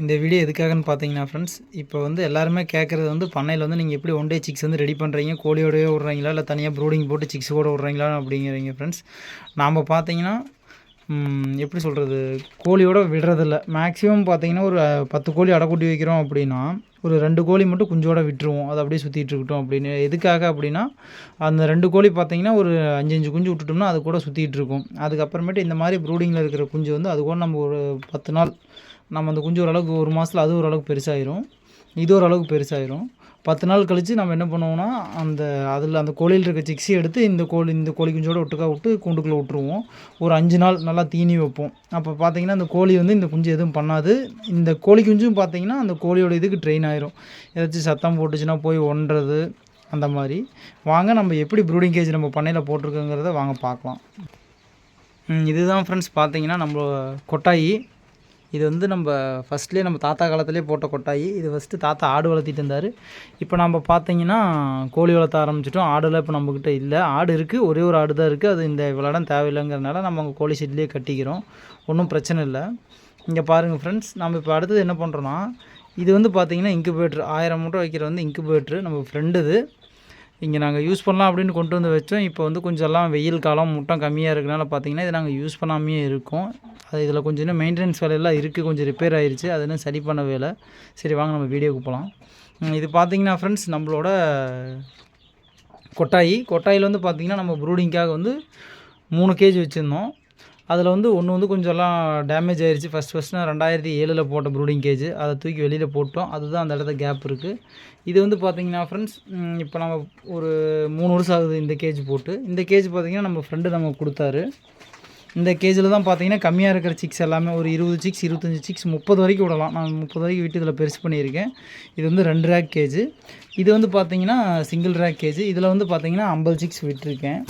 இந்த வீடியோ எதுக்காகன்னு பார்த்தீங்கன்னா ஃப்ரெண்ட்ஸ் இப்போ வந்து எல்லாருமே கேட்குறது வந்து பண்ணையில் வந்து நீங்கள் எப்படி ஒன் டே சிக்ஸ் வந்து ரெடி பண்ணுறீங்க கோழியோடய விட்றீங்களா? இல்லை தனியாக ப்ரூடிங் போட்டு சிக்ஸ் கூட விட்றீங்களா? அப்படிங்கிறீங்க ஃப்ரெண்ட்ஸ் நாம் பார்த்தீங்கன்னா எப்படி சொல்கிறது கோழியோட விடுறதில்ல. மேக்ஸிமம் பார்த்தீங்கன்னா ஒரு பத்து கோழி அடைக்குட்டி வைக்கிறோம் அப்படின்னா ஒரு ரெண்டு கோழி மட்டும் குஞ்சோட விட்டுருவோம். அது அப்படியே சுற்றிட்டு இருக்கட்டும் அப்படின்னு. எதுக்காக அப்படின்னா அந்த ரெண்டு கோழி பார்த்தீங்கன்னா ஒரு அஞ்சு அஞ்சு குஞ்சு விட்டுட்டோம்னா அது கூட சுற்றிட்டு இருக்கும். அதுக்கப்புறமேட்டு இந்த மாதிரி ப்ரூடிங்கில் இருக்கிற குஞ்சு வந்து அது கூட நம்ம ஒரு பத்து நாள் நம்ம அந்த குஞ்சு ஓரளவுக்கு ஒரு மாதத்தில் அது ஓரளவுக்கு பெருசாகிரும் இது ஓரளவுக்கு பெருசாகிரும் பத்து நாள் கழித்து நம்ம என்ன பண்ணுவோம்னா அந்த அதில் அந்த கோழியில் இருக்க சிக்ஸி எடுத்து இந்த கோழி இந்த கோழி குஞ்சோட ஒட்டுக்கா விட்டு கூண்டுக்குள்ளே விட்டுருவோம். ஒரு அஞ்சு நாள் நல்லா தீனி வைப்போம். அப்போ பார்த்தீங்கன்னா அந்த கோழி வந்து இந்த குஞ்சு எதுவும் பண்ணாது. இந்த கோழி குஞ்சும் பார்த்தீங்கன்னா அந்த கோழியோட இதுக்கு ட்ரெயின் ஆயிரும். ஏதாச்சும் சத்தம் போட்டுச்சுன்னா போய் ஒன்றது அந்த மாதிரி. வாங்க நம்ம எப்படி ப்ரூடிங் கேஜ் நம்ம பண்ணையில் போட்டிருக்கோங்கிறத வாங்க பார்க்கலாம் இதுதான் ஃப்ரெண்ட்ஸ் பார்த்தீங்கன்னா நம்ம கொட்டாயி. இது வந்து நம்ம ஃபஸ்ட்லேயே நம்ம தாத்தா காலத்துலேயே போட்ட கொட்டாயி. இது ஃபஸ்ட்டு தாத்தா ஆடு வளர்த்திட்டு இருந்தார். இப்போ நம்ம பார்த்தீங்கன்னா கோழி வளர்த்த ஆரம்பிச்சிட்டோம். ஆடுலாம் இப்போ நம்மக்கிட்ட இல்லை. ஆடு இருக்குது ஒரே ஒரு ஆடு தான் இருக்குது அது இந்த இவ்வளோ இடம் தேவையில்லைங்கிறனால நம்ம அங்கே கோழி ஷெட்லேயே கட்டிக்கிறோம். ஒன்றும் பிரச்சனை இல்லை. இங்கே பாருங்கள் ஃப்ரெண்ட்ஸ் நம்ம இப்போ அடுத்தது என்ன பண்ணுறோன்னா இது வந்து பார்த்தீங்கன்னா இன்குபேட்ரு ஆயிரம் மூட்டை வைக்கிற வந்து இன்குபேட்ரு நம்ம ஃப்ரெண்டு இது. இங்கே நாங்கள் யூஸ் பண்ணலாம் அப்படின்னு கொண்டு வந்து வச்சோம். இப்போ வந்து கொஞ்சம் எல்லாம் வெயில் காலம் முட்டம் கம்மியாக இருக்கனால பார்த்தீங்கன்னா இதை நாங்கள் யூஸ் பண்ணாமையே இருக்கோம். அது இதில் கொஞ்சம் இன்னும் மெயின்டெனன்ஸ் வேலையெல்லாம் இருக்குது கொஞ்சம் ரிப்பேர் ஆயிடுச்சு அது இன்னும் சரி பண்ண வேலை. சரி வாங்க நம்ம வீடியோக்கு போகலாம் இது பார்த்தீங்கன்னா ஃப்ரெண்ட்ஸ் நம்மளோட கொட்டாயி. கொட்டாயில் வந்து பார்த்திங்கன்னா நம்ம ப்ரூடிங்காக வந்து மூணு கேஜி வச்சுருந்தோம். அதில் வந்து ஒன்று வந்து கொஞ்சம்லாம் டேமேஜ் ஆயிடுச்சு ஃபஸ்ட் ஃபஸ்ட் நான் ரெண்டாயிரத்தி ஏழில் போட்ட ப்ரூடிங் கேஜ் அதை தூக்கி வெளியில் போட்டோம். அதுதான் அந்த இடத்துல கேப் இருக்குது இது வந்து பார்த்தீங்கன்னா ஃப்ரெண்ட்ஸ் இப்போ நம்ம ஒரு மூணு வருஷம் ஆகுது இந்த கேஜ் போட்டு. இந்த கேஜ் பார்த்தீங்கன்னா நம்ம ஃப்ரெண்டு நமக்கு கொடுத்தாரு. இந்த கேஜில் தான் பார்த்தீங்கன்னா கம்மியாக இருக்கிற சிக்ஸ் எல்லாமே ஒரு இருபது சிக்ஸ் இருபத்தஞ்சி சிக்ஸ் முப்பது வரைக்கும் விடலாம். நான் முப்பது வரைக்கும் விட்டு இதில் பெருசு பண்ணியிருக்கேன். இது வந்து ரெண்டு ரேக் கேஜ் இது வந்து பார்த்தீங்கன்னா சிங்கிள் ரேக் கேஜ் இதில் வந்து பார்த்தீங்கன்னா ஐம்பது சிக்ஸ் விட்டுருக்கேன்.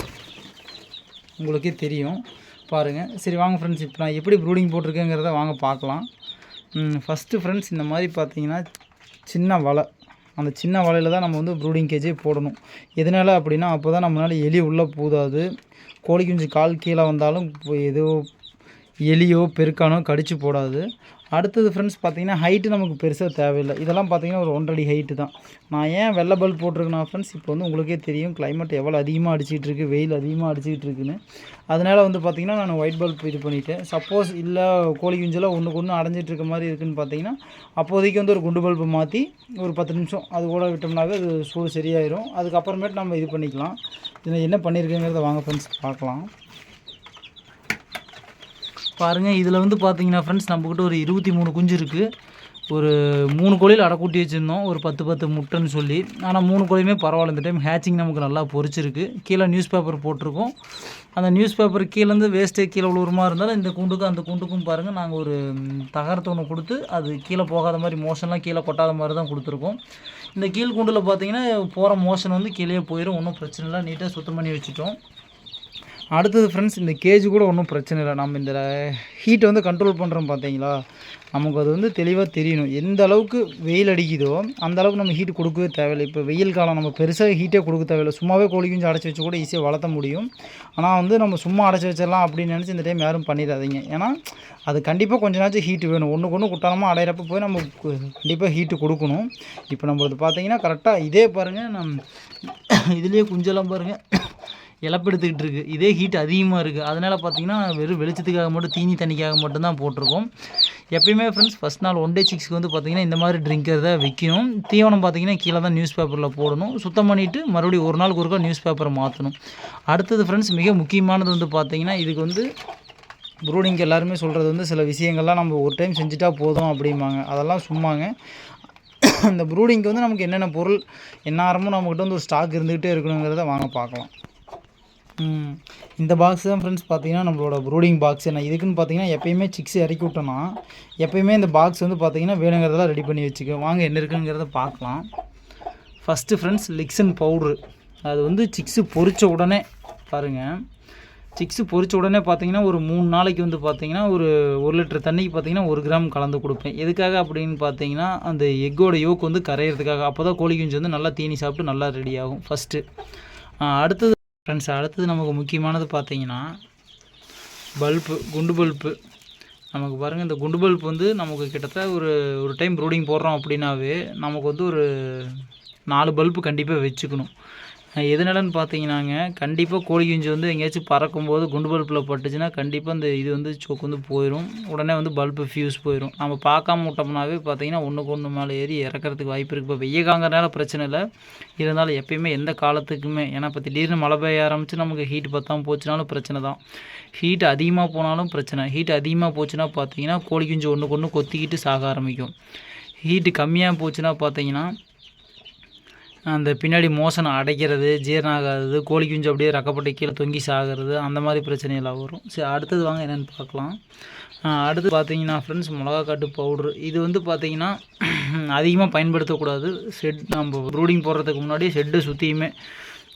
உங்களுக்கே தெரியும். பாருங்கள் சரி வாங்க ஃப்ரெண்ட்ஸ் இப்போ நான் எப்படி ப்ரூடிங் போட்டிருக்கேங்கிறத வாங்க பார்க்கலாம். ஃபஸ்ட்டு ஃப்ரெண்ட்ஸ் இந்த மாதிரி பார்த்தீங்கன்னா சின்ன வலை. அந்த சின்ன வலையில் தான் நம்ம வந்து ப்ரூடிங் கேஜே போடணும். எதனால் அப்படின்னா அப்போ தான் நம்மளால் எலி உள்ளே பூதாது. கோழி குஞ்சு கால் கீழே வந்தாலும் எதோ ஏதோ எலியோ பெருக்கானோ கடிச்சு போடாது. அடுத்தது ஃப்ரெண்ட்ஸ் பார்த்தீங்கன்னா ஹைட்டு நமக்கு பெருசாக தேவையில்லை. இதெல்லாம் பார்த்தீங்கன்னா ஒரு ஒன்றடி ஹைட்டு தான். நான் ஏன் வெள்ளை பல்ப் போட்டிருக்கேன்னா ஃப்ரெண்ட்ஸ் இப்போ வந்து உங்களுக்கே தெரியும் கிளைமேட் எவ்வளோ அதிகமாக அடிச்சிகிட்டு இருக்கு வெயில் அதிகமாக அடிச்சிக்கிட்டு இருக்குன்னு. அதனால் வந்து பார்த்திங்கன்னா நான் ஒயிட் பல்ப் இது பண்ணிவிட்டேன் சப்போஸ் இல்லை கோழி குஞ்செல்லாம் ஒன்றுக்கு ஒன்று அடைஞ்சிட்டு இருக்க மாதிரி இருக்குன்னு பார்த்தீங்கன்னா அப்போதைக்கு வந்து ஒரு குண்டு பல்பு மாற்றி ஒரு பத்து நிமிஷம் அது கூட விட்டோம்னாவே அது சூடு சரியாயிடும் அதுக்கப்புறமேட்டு நம்ம இது பண்ணிக்கலாம். இதில் என்ன பண்ணியிருக்கேங்கிறத வாங்க ஃப்ரெண்ட்ஸ் பார்க்கலாம். பாருங்கள் இதில் வந்து பார்த்தீங்கன்னா ஃப்ரெண்ட்ஸ் நம்மக்கிட்ட ஒரு இருபத்தி மூணு குஞ்சு இருக்குது ஒரு மூணு கோழியில் அடைக்கூட்டி வச்சுருந்தோம். ஒரு பத்து பத்து முட்டைன்னு சொல்லி. ஆனால் மூணு கோழியுமே பரவாயில்ல. இந்த டைம் ஹேச்சிங் நமக்கு நல்லா பொறிச்சிருக்கு. கீழே நியூஸ் பேப்பர் போட்டிருக்கோம். அந்த நியூஸ் பேப்பர் கீழேருந்து வேஸ்ட்டே கீழே உழுவுறமா இருந்தாலும் இந்த கூண்டுக்கும் அந்த கூண்டுக்கும் பாருங்கள் நாங்கள் ஒரு தகரத்தை ஒன்று கொடுத்து அது கீழே போகாத மாதிரி மோஷன்லாம் கீழே கொட்டாத மாதிரி தான் கொடுத்துருக்கோம். இந்த கீழ் கூண்டில் பார்த்தீங்கன்னா போகிற மோஷன் வந்து கீழே போயிடும் ஒன்றும் பிரச்சனை இல்லை. நீட்டாக சுத்தம் பண்ணி வச்சுட்டோம். அடுத்தது ஃப்ரெண்ட்ஸ் இந்த கேஜ் கூட ஒன்றும் பிரச்சனை இல்லை. நம்ம இந்த ஹீட்டை வந்து கண்ட்ரோல் பண்ணுறோம் பார்த்தீங்களா? நமக்கு அது வந்து தெளிவாக தெரியணும். எந்த அளவுக்கு வெயில் அடிக்குதோ அந்த அளவுக்கு நம்ம ஹீட் கொடுக்கவே தேவையில்லை. இப்போ வெயில் காலம் நம்ம பெருசாக ஹீட்டே கொடுக்க தேவையில்லை. சும்மாவே கோழி குஞ்சு அடைச்சி வச்சு கூட ஈஸியாக வளர்த்த முடியும். ஆனால் வந்து நம்ம சும்மா அடைச்சி வச்சிடலாம் அப்படின்னு நினச்சி இந்த டைம் யாரும் பண்ணிடாதீங்க. ஏன்னா அது கண்டிப்பாக கொஞ்ச நாச்சும் ஹீட் வேணும். ஒன்றுக்கு ஒன்று குட்டாலமாக அடையிறப்ப போய் நம்ம கண்டிப்பாக ஹீட்டு கொடுக்கணும். இப்போ நம்மளது பார்த்தீங்கன்னா கரெக்டாக இதே பாருங்கள் நம் இதுலேயே குஞ்செல்லாம் பாருங்கள் இழப்பெடுத்துக்கிட்டு இருக்குது இதே ஹீட் அதிகமாக இருக்குது அதனால் பார்த்தீங்கன்னா வெறும் வெளிச்சத்துக்காக மட்டும் தீனி தண்ணிக்காக மட்டும்தான் போட்டிருக்கோம். எப்பயுமே ஃப்ரெண்ட்ஸ் ஃபஸ்ட் நாள் ஒன் டே சிக்ஸ்க்கு வந்து பார்த்திங்கன்னா இந்த மாதிரி ட்ரிங்கர் தான் விற்கணும் தீவனம் பார்த்தீங்கன்னா கீழே தான் நியூஸ் பேப்பரில் போடணும். சுத்தம் பண்ணிவிட்டு மறுபடியும் ஒரு நாளுக்கு ஒருக்கா நியூஸ் பேப்பரை மாற்றணும் அடுத்தது ஃப்ரெண்ட்ஸ் மிக முக்கியமானது வந்து பார்த்தீங்கன்னா இதுக்கு வந்து ப்ரூடிங் எல்லாருமே சொல்கிறது வந்து சில விஷயங்கள்லாம் நம்ம ஒரு டைம் செஞ்சுட்டா போதும் அப்படிம்பாங்க. அதெல்லாம் சும்மாங்க. இந்த ப்ரூடிங்க்கு வந்து நமக்கு என்னென்ன பொருள் எந்நேரமும் நம்மக்கிட்ட வந்து ஒரு ஸ்டாக் இருந்துக்கிட்டே இருக்கணுங்கிறத வாங்க பார்க்கலாம் இந்த பாக்ஸ் தான் ஃப்ரெண்ட்ஸ் பார்த்தீங்கன்னா நம்மளோட ப்ரூடிங் பாக்ஸ் நான் இதுக்குன்னு பார்த்தீங்கன்னா எப்பயுமே சிக்ஸ் இறக்கி விட்டோன்னா எப்பயுமே இந்த பாக்ஸ் வந்து பார்த்தீங்கன்னா வேணுங்கிறதெல்லாம் ரெடி பண்ணி வச்சுக்கோ. வாங்க என்ன இருக்குங்கிறத பார்க்கலாம். ஃபஸ்ட்டு ஃப்ரெண்ட்ஸ் லிக்ஸன் பவுட்ரு அது வந்து சிக்ஸு பொறித்த உடனே பாருங்கள் சிக்ஸு பொறித்த உடனே பார்த்தீங்கன்னா ஒரு மூணு நாளைக்கு வந்து பார்த்தீங்கன்னா ஒரு ஒரு லிட்டர் தண்ணிக்கு பார்த்தீங்கன்னா ஒரு கிராம் கலந்து கொடுப்பேன். எதுக்காக அப்படின்னு பார்த்தீங்கன்னா அந்த எக்கோட யோக் வந்து கரையிறதுக்காக. அப்போ தான் கோழி குஞ்சு வந்து நல்லா தீனி சாப்பிட்டு நல்லா ரெடி ஆகும். ஃபஸ்ட்டு அடுத்தது ஃப்ரெண்ட்ஸ் அடுத்தது நமக்கு முக்கியமானது பார்த்தீங்கன்னா பல்பு குண்டு பல்பு. நமக்கு பாருங்கள் இந்த குண்டு பல்ப் வந்து நமக்கு கிட்டத்தட்ட ஒரு ஒரு டைம் ப்ரூடிங் போடுறோம் அப்படின்னாவே நமக்கு வந்து ஒரு நாலு பல்பு கண்டிப்பாக வச்சுக்கணும். எதனாலன்னு பார்த்தீங்கன்னாங்க கண்டிப்பாக கோழி குஞ்சு வந்து எங்கேயாச்சும் பறக்கும்போது குண்டு பல்பில் பட்டுச்சுன்னா கண்டிப்பாக இந்த இது வந்து சோக்கு வந்து போயிடும் உடனே வந்து பல்பு ஃபியூஸ் போயிடும் நம்ம பார்க்காம விட்டோம்னாவே பார்த்தீங்கன்னா ஒன்றுக்கு ஒன்று மேலே ஏறி இறக்கறதுக்கு வாய்ப்பு இருக்குது இப்போ வெய்யகாங்கிறனால பிரச்சனை இல்லை. இருந்தாலும் எப்பயுமே எந்த காலத்துக்குமே ஏன்னா இப்போ திடீர்னு மழை பெய்ய ஆரம்பித்து நமக்கு ஹீட் பற்றாமல் போச்சுனாலும் பிரச்சனை தான். ஹீட் அதிகமாக போனாலும் பிரச்சனை. ஹீட் அதிகமாக போச்சுன்னா பார்த்தீங்கன்னா கோழி குஞ்சு ஒன்றுக்கு ஒன்று கொத்திக்கிட்டு சாக ஆரம்பிக்கும். ஹீட்டு கம்மியாக போச்சுன்னா பார்த்தீங்கன்னா அந்த பின்னாடி மோசனை அடைக்கிறது ஜீரணம் ஆகாதது கோழி குஞ்சு அப்படியே ரக்கப்பட்டு கீழே தொங்கி சாகிறது அந்த மாதிரி பிரச்சனையெல்லாம் வரும். சரி அடுத்தது வாங்க என்னென்னு பார்க்கலாம். அடுத்து பார்த்தீங்கன்னா ஃப்ரெண்ட்ஸ் மிளகா காட்டு பவுட்ரு இது வந்து பார்த்தீங்கன்னா அதிகமாக பயன்படுத்தக்கூடாது. ஷெட் நம்ம ப்ரூடிங் போடுறதுக்கு முன்னாடி ஷெட்டு சுற்றியுமே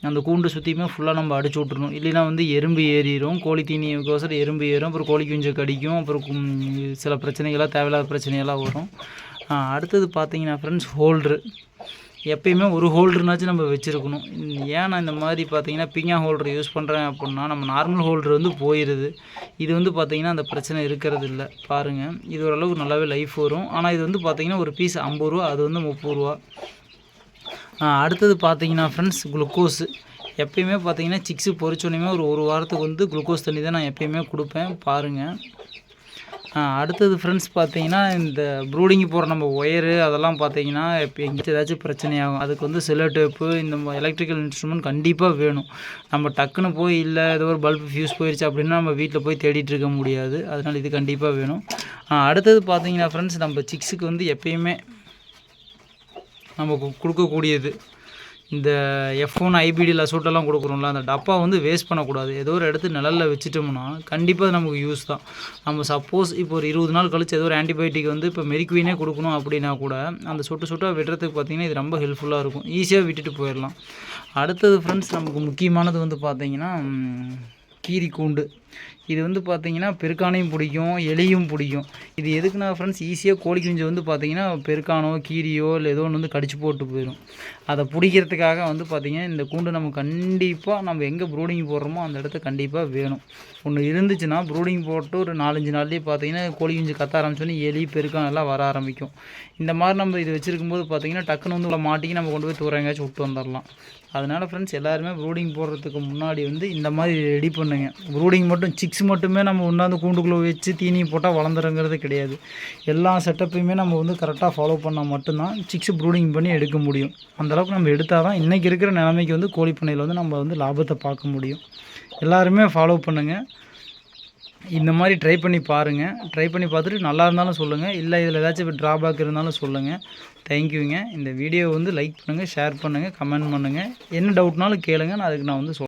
அந்த கூண்டு சுற்றியுமே ஃபுல்லாக நம்ம அடிச்சு விட்ருணும் இல்லைனா வந்து எறும்பு ஏறிடும் கோழி தீனிக்கோசரம் எறும்பு ஏறும். அப்புறம் கோழி குஞ்சு கடிக்கும். அப்புறம் சில பிரச்சனைகள்லாம் தேவையில்லாத பிரச்சனைகள்லாம் வரும். அடுத்தது பார்த்தீங்கன்னா ஃப்ரெண்ட்ஸ் ஹோல்ட்ரு எப்பயுமே ஒரு ஹோல்டர்னாச்சும் நம்ம வச்சுருக்கணும். ஏன் நான் இந்த மாதிரி பார்த்தீங்கன்னா பிங்கா ஹோல்டர் யூஸ் பண்ணுறேன் அப்படின்னா நம்ம நார்மல் ஹோல்டர் வந்து போயிடுது இது வந்து பார்த்திங்கன்னா அந்த பிரச்சனை இருக்கிறது இல்லை பாருங்கள் இது ஓரளவுக்கு நல்லாவே லைஃப் வரும். ஆனால் இது வந்து பார்த்திங்கன்னா ஒரு பீஸ் ஐம்பது ரூபா அது வந்து முப்பது ரூபா. அடுத்தது பார்த்தீங்கன்னா ஃப்ரெண்ட்ஸ் குளுக்கோஸு எப்பயுமே பார்த்தீங்கன்னா சிக்ஸு பொரிச்சோன்னே ஒரு ஒரு வாரத்துக்கு வந்து குளுக்கோஸ் தண்ணி தான் நான் எப்பயுமே கொடுப்பேன். பாருங்கள் அடுத்தது ஃப்ரெண்ட்ஸ் பார்த்தீங்கன்னா இந்த ப்ரூடிங் போகிற நம்ம ஒயரு அதெல்லாம் பார்த்தீங்கன்னா இப்போ எங்கேயாச்சும் ஏதாச்சும் பிரச்சனையாகும். அதுக்கு வந்து சில டேப்பு இந்த எலக்ட்ரிக்கல் இன்ஸ்ட்ருமெண்ட் கண்டிப்பாக வேணும். நம்ம டக்குன்னு போய் இல்லை ஏதோ ஒரு பல்ப் ஃபியூஸ் போயிடுச்சு அப்படின்னா நம்ம வீட்டில் போய் தேடிட்டு இருக்க முடியாது. அதனால் இது கண்டிப்பாக வேணும். அடுத்தது பார்த்தீங்கன்னா ஃப்ரெண்ட்ஸ் நம்ம சிக்ஸுக்கு வந்து எப்பயுமே நம்ம கு- கொடுக்கக்கூடியது. இந்த எஃப் ஒன் ஐபிடியில் சூட்டெல்லாம் கொடுக்குறோம்ல அந்த டப்பா வந்து வேஸ்ட் பண்ணக்கூடாது. ஏதோ ஒரு இடத்து நிழலில் வச்சுட்டோம்னா கண்டிப்பாக நமக்கு யூஸ் தான். நம்ம சப்போஸ் இப்போ ஒரு இருபது நாள் கழிச்சு ஏதோ ஒரு ஆன்டிபயோட்டிக் வந்து இப்போ மெரிக்வீனே கொடுக்கணும் அப்படின்னா கூட அந்த சுட்டு சுட்டாக விடுறதுக்கு பார்த்தீங்கன்னா இது ரொம்ப ஹெல்ப்ஃபுல்லாக இருக்கும். ஈஸியாக விட்டுட்டு போயிடலாம். அடுத்தது ஃப்ரெண்ட்ஸ் நமக்கு முக்கியமானது வந்து பார்த்தீங்கன்னா கீரி கூண்டு இது வந்து பார்த்தீங்கன்னா பெருக்கானையும் பிடிக்கும் எலியும் பிடிக்கும். இது எதுக்குன்னா ஃப்ரெண்ட்ஸ் ஈஸியாக கோழி குஞ்சு வந்து பார்த்தீங்கன்னா பெருக்கானோ கீரியோ இல்லை ஏதோ ஒன்று வந்து கடிச்சு போட்டு போயிடும் அதை பிடிக்கிறதுக்காக வந்து பார்த்திங்கன்னா இந்த கூண்டு நம்ம கண்டிப்பாக நம்ம எங்கே ப்ரூடிங் போடுறோமோ அந்த இடத்த கண்டிப்பாக வேணும். ஒன்று இருந்துச்சுன்னா ப்ரூடிங் போட்டு ஒரு நாலஞ்சு நாள்லேயே பார்த்தீங்கன்னா கோழி குஞ்சு கத்த ஆரம்பிச்சோன்னே எலி பெருக்கான் எல்லாம் வர ஆரம்பிக்கும். இந்த மாதிரி நம்ம இது வச்சுருக்கும்போது பார்த்தீங்கன்னா டக்குன்னு வந்து உள்ள மாட்டிக்கு நம்ம கொண்டு போய் தூரம் எங்கேயாச்சும் விட்டு வந்துடலாம் அதனால் ஃப்ரெண்ட்ஸ் எல்லாருமே ப்ரூடிங் போடுறதுக்கு முன்னாடி வந்து இந்த மாதிரி ரெடி பண்ணுங்க. ப்ரூடிங் மட்டும் சிக்ஸ் மட்டுமே நம்ம உண்டாந்து கூண்டுக்குள்ளே வச்சு தீனி போட்டால் வளர்ந்துருங்கிறது கிடையாது. எல்லா செட்டப்பையுமே நம்ம வந்து கரெக்டாக ஃபாலோ பண்ணால் மட்டும்தான் சிக்ஸ் ப்ரூடிங் பண்ணி எடுக்க முடியும். அந்தளவுக்கு நம்ம எடுத்தால் தான் இன்றைக்கி இருக்கிற நிலைமைக்கு வந்து கோழி பண்ணையில் வந்து நம்ம வந்து லாபத்தை பார்க்க முடியும். எல்லாருமே ஃபாலோ பண்ணுங்கள் இந்த மாதிரி ட்ரை பண்ணி பாருங்கள் ட்ரை பண்ணி பார்த்துட்டு நல்லா இருந்தாலும் சொல்லுங்கள் இல்லை இதில் ஏதாச்சும் ட்ராபேக் இருந்தாலும் சொல்லுங்கள் தேங்க்யூங்க இந்த வீடியோ வந்து லைக் பண்ணுங்கள் ஷேர் பண்ணுங்கள் கமெண்ட் பண்ணுங்கள் என்ன டவுட்னாலும் கேளுங்க. நான் அதுக்கு நான் வந்து